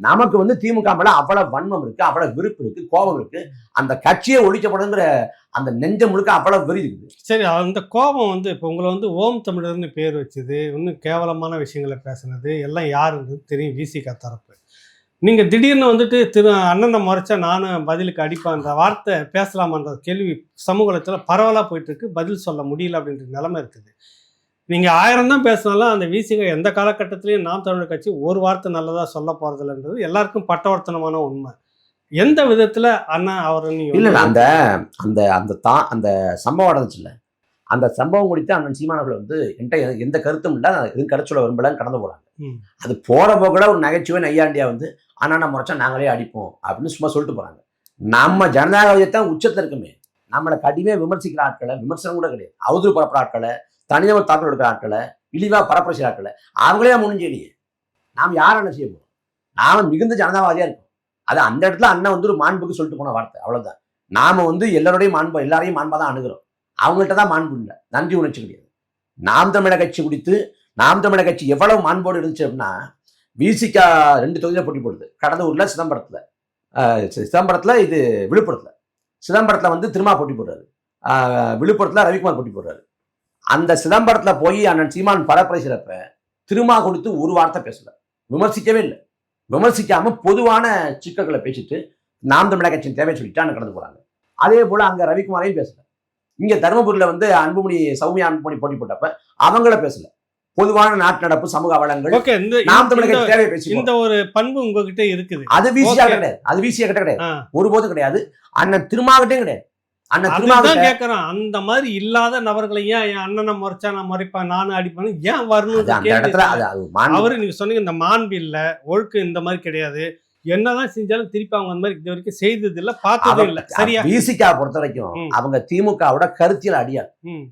நமக்கு வந்து திமுக மேல அவ்வளவு வன்மம் இருக்கு அவ்வளவு விருப்பு இருக்கு கோபம் இருக்கு. அந்த கட்சியை ஒழிக்கப்படுங்கிற அந்த நெஞ்ச முழுக்க அவ்வளவு வெறி இருக்குது. சரி அந்த கோபம் வந்து இப்போ உங்களை வந்து ஓம் தமிழர்னு பேர் வச்சது இன்னும் கேவலமான விஷயங்களை பேசுனது எல்லாம் யாருன்றது தெரியும் விசிகா தரப்பு. நீங்கள் திடீர்னு வந்துட்டு திரு அண்ணனை முறைச்சா நானும் பதிலுக்கு அடிப்பேன்ற வார்த்தை பேசலாமான்ற கேள்வி சமூகத்தில் பரவலாக போயிட்டு இருக்கு பதில் சொல்ல முடியல அப்படின்ற நிலைமை இருக்குது. நீங்கள் ஆயிரம் தான் பேசினாலும் அந்த விசிகா எந்த காலகட்டத்திலையும் நாம் தமிழர் கட்சி ஒரு வார்த்தை நல்லதாக சொல்ல போகிறதில்லன்றது எல்லாருக்கும் பட்டவர்த்தனமான உண்மை. எந்த விதத்தில் அண்ணா அவரை இல்ல அந்த அந்த அந்த தா அந்த சம்பவம் நடந்துச்சுல்ல. அந்த சம்பவம் குறித்து அண்ணன் சீமானவர்கள் வந்து என்கிட்ட எந்த கருத்தும் இல்லை எதுவும் கடை சொல்ல விரும்பலன்னு கடந்து போறாங்க. ம். அது போற போக்குல ஒரு நகைச்சுவை நையாண்டியா வந்து அண்ணா முறைச்சா நாங்களே அடிப்போம் அப்படின்னு சும்மா சொல்லிட்டு போறாங்க. நம்ம ஜனநாயகத்தான் உச்சத்துல இருக்குமே. நம்மளை கடுமையாக விமர்சிக்கிற ஆட்களை விமர்சனம் கூட கிடையாது. அவதூறு பரப்புற ஆட்களை தனிநபர் தாக்கல் எடுக்கிற ஆட்களை இழிவா பரப்புற ஆட்களை அவங்களே முடிஞ்சலையே நாம் யார் என்ன செய்ய போகிறோம் நாம மிகுந்த ஜனதாவாதியா இருக்கோம். அது அந்த இடத்துல அண்ணன் வந்து ஒரு மாண்புக்கு சொல்லிட்டு போன வார்த்தை அவ்வளவுதான். நாம வந்து எல்லாரோடையும் மாண்பு எல்லாரையும் மாண்பாக தான் அணுகிறோம். அவங்கள்ட்ட தான் மாண்பு இல்லை. நன்றி உணர்ச்சி கிடையாது. நாம் தமிழக கட்சி குறித்து நாம் தமிழக கட்சி எவ்வளவு மாண்போடு இருந்துச்சு அப்படின்னா விசிகா ரெண்டு தொகுதியில் போட்டி போடுது. கடலூர்ல சிதம்பரத்துல ஆஹ் சிதம்பரத்தில் சிதம்பரத்துல இது விழுப்புரத்துல. சிதம்பரத்தில் வந்து திருமா போட்டி போடுறாரு. விழுப்புரத்தில் ரவிக்குமார் போட்டி போடுறாரு. அந்த சிதம்பரத்தில் போய் அண்ணன் சீமான் பரப்புரைக்கிறப்ப திருமா கொடுத்து ஒரு வார்த்தை பேசல. விமர்சிக்கவே இல்லை. விமர்சிக்காம பொதுவான சிக்கல்களை பேசிட்டு நாம் தமிழக கட்சியின் தேவை சொல்லிட்டு கடந்து போறாங்க. அதே போல அங்க ரவிக்குமாரையும் பேசல. இங்க தருமபுரியில வந்து அன்புமணி சௌமியா அன்புமணி போட்டி போட்டப்ப அவங்கள பேசல. பொதுவான நாட்டு நடப்பு சமூக இந்த நாம் கட்சி தேவையை பேசி இந்த ஒரு பண்பு உங்ககிட்ட இருக்குது. அது வீசியா. கிடையாது. அது வீசியா கிட்ட கிடையாது. ஒருபோதும் கிடையாது. அண்ணன் திருமாவட்டையும் கிடையாது. அண்ணன் கேக்குறேன். அந்த மாதிரி இல்லாத நபர்களை ஏன் என் அண்ணனை முறைச்சா நான் முறைப்பேன் நானும் அடிப்பேன் ஏன் வரணும். அவரு நீங்க சொன்னீங்க இந்த மாண்பு இல்ல ஒழுக்கம் இந்த மாதிரி கிடையாது. என்னதான் செஞ்சாலும் திருப்பி அவங்க அந்த மாதிரி இது வரைக்கும் செய்தது இல்ல பார்த்ததும் இல்ல. சரியா? விசிகா பொறுத்த வரைக்கும். அவங்க திமுகவோட கருத்தியல் அடியார் ம்.